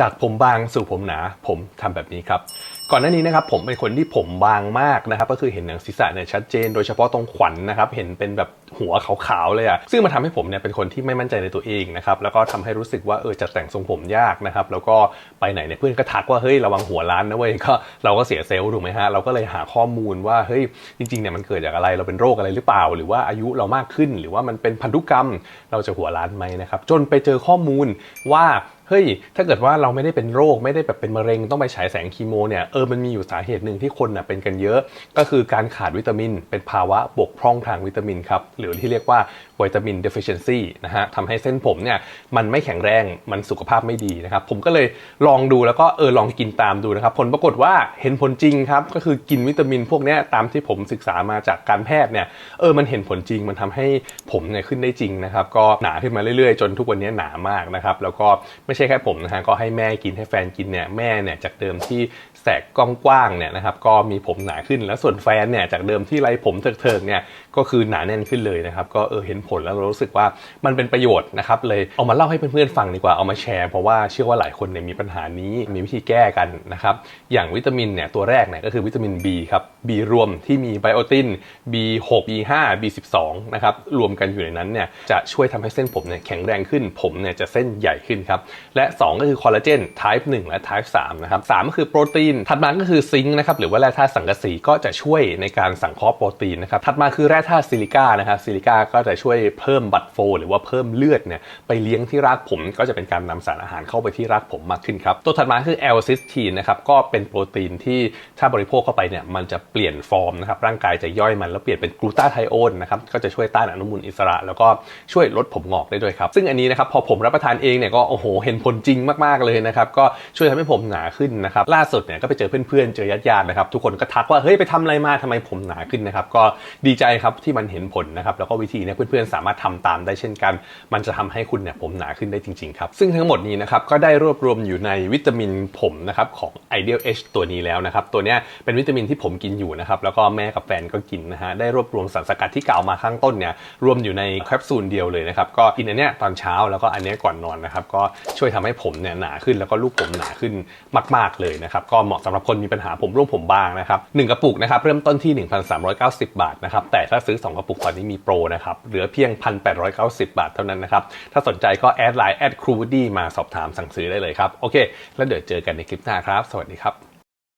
จากผมบางสู่ผมหนา ผมทำแบบนี้ครับ ก่อนหน้านี้นะครับผมเป็นคนที่ผมบางมากนะครับก็คือเห็นหนังศีรษะเนี่ยชัดเจน โดยเฉพาะตรงขวัญนะครับเห็นเป็นแบบหัวขาวๆเลยอะซึ่งมันทำให้ผมเนี่ยเป็นคนที่ไม่มั่นใจในตัวเองนะครับแล้วก็ทำให้รู้สึกว่าเออจัดแต่งทรงผมยากนะครับแล้วก็ไปไหนเนี่ยเพื่อนก็ทักว่าเฮ้ยระวังหัวล้านนะเว้ยก็เราก็เสียเซลล์ถูกไหมฮะเราก็เลยหาข้อมูลว่าเฮ้ยจริงๆเนี่ยมันเกิดจากอะไรเราเป็นโรคอะไรหรือเปล่า หรือว่าอายุเรามากขึ้น หรือว่ามันเป็นพันธุกรรม เราจะหัวล้านไหมนะครับจนไปเจอข้อมูลว่า เฮ้ยถ้าเกิดว่าเราไม่ได้เป็นโรคไม่ได้แบบเป็นมะเร็งต้องไปฉายแสงคีโมเนี่ยเออมันมีอยู่สาเหตุหนึ่งที่คนน่ะเป็นกันเยอะ ก็คือการขาดวิตามิน เป็นภาวะบกพร่องทางวิตามินครับหรือที่เรียกว่าวิตามิน deficiency นะฮะทำให้เส้นผมเนี่ยมันไม่แข็งแรงมันสุขภาพไม่ดีนะครับผมก็เลยลองดูแล้วก็เออลองกินตามดูนะครับผลปรากฏว่าเห็นผลจริงครับก็คือกินวิตามินพวกนี้ตามที่ผมศึกษามาจากการแพทย์เนี่ยเออมันเห็นผลจริงมันทำให้ผมเนี่ยขึ้นได้จริงนะครับก็หนาขึ้นมาเรื่อยๆ จนทุกวันนี้หนามากนะครับแล้วก็ไม่ใช่แค่ผมนะฮะก็ให้แม่กินให้แฟนกินเนี่ยแม่เนี่ยจากเดิมที่แสกกว้างๆเนี่ยนะครับก็มีผมหนาขึ้นแล้วส่วนแฟนเนี่ยจากเดิมที่ไรผมเถิกๆเนี่ย ก็คือหนาแน่นขึ้นเลยนะครับก็เออเห็นผลแล้วเรารู้สึกว่ามันเป็นประโยชน์นะครับเลยเอามาเล่าให้เพื่อนๆฟังดีกว่าเอามาแชร์เพราะว่าเชื่อว่าหลายคนเนี่ยมีปัญหานี้มีวิธีแก้กันนะครับอย่างวิตามินเนี่ยตัวแรกเนี่ยก็คือวิตามิน B ครับ B รวมที่มีไบโอติน B6 B5 B12 นะครับรวมกันอยู่ในนั้นเนี่ยจะช่วยทำให้เส้นผมเนี่ยแข็งแรงขึ้นผมเนี่ยจะเส้นใหญ่ขึ้นครับและ 2 ก็คือคอลลาเจน type 1 และ type 3นะครับสามก็คือโปรตีนถัดมาก็คือซิงค์นะครับหรือว่าแร่ธาตุสังกะสีก็จะช่วยในการสังเคราะห์โปรตีนนะครับถัดมาคือแร่ธาตุซิลิก้านะครับซิลิก้าก็จะช่วยเพิ่มบัตโฟ หรือว่าเพิ่มเลือดเนี่ยไปเลี้ยงที่รากผมก็จะเป็นการนำสารอาหารเข้าไปที่รากผมมากขึ้นครับตัวถัดมาคือแอลซิสทีนนะครับก็เป็นโปรตีนที่ถ้าบริโภคเข้าไปเนี่ยมันจะเปลี่ยนฟอร์มนะครับร่างกายจะย่อยมันแล้วเปลี่ยนเป็นกลูตาไทโอนนะครับก็จะช่วยต้านอนุมูลอิสระ แล้วก็ช่วยลดผมงอกได้ด้วยครับซึ่งอันนี้นะครับพอผมรับประทานเองเนี่ยก็โอ้โหเห็นผลจริงมากๆเลยนะครับก็ช่วยทำให้ผมหนาขึ้นนะครับล่าสุดเนี่ยก็ไปเจอเพื่อนๆเจอญาติๆนะครับทุกคนก็ทักว่าเฮ้ยไปทำอะไรมาทำไมผมหนาขึ้นนะครับก็ดีใจครับที่มันเห็นผลนะครับแล้วก็วิธีเนี้เพื่อนๆสามารถทำตามได้เช่นกัน มันจะทำให้คุณเนี่ยผมหนาขึ้นได้จริงๆครับซึ่งทั้งหมดนี้นะครับก็ได้รวบรวมอยู่ในวิตามินผมนะครับของ Ideal H ตัวนี้แล้วนะครับตัวเนี้ยเป็นวิตามินที่ผมกินอยู่นะครับแล้วก็แม่กับแฟนก็กินนะฮะได้รวบรวมสารสกัดที่กล่าวมาข้างต้นเนี่ยรวมอยู่ในแคปซูลเดียวเลยนะครับก็กินอันเนี้ยตอนเช้าแล้วก็อันเนี้ยก่อนนอนนะครับก็ช่วยทำให้ผมเนี่ยหนาขึ้นแล้วก็ลูกผมหนาขึ้นมาก ๆเลยนะครับก็เหมาะสำหรับคนมีปัญหาผมร่วงผมบางนะครับหนึ่งกระปุกนะครับเริ่มต้นที่ 1,390 บาทนะครับแต่ถ้าซื้อ 2 กระปุกตอนนี้มีโปรนะครับ เหลือเพียง 1,890 บาทเท่านั้นนะครับ ถ้าสนใจก็แอดไลน์แอดครูดี้มาสอบถามสั่งซื้อได้เลยครับ โอเค แล้วเดี๋ยวเจอกันในคลิปหน้าครับ สวัสดีครับ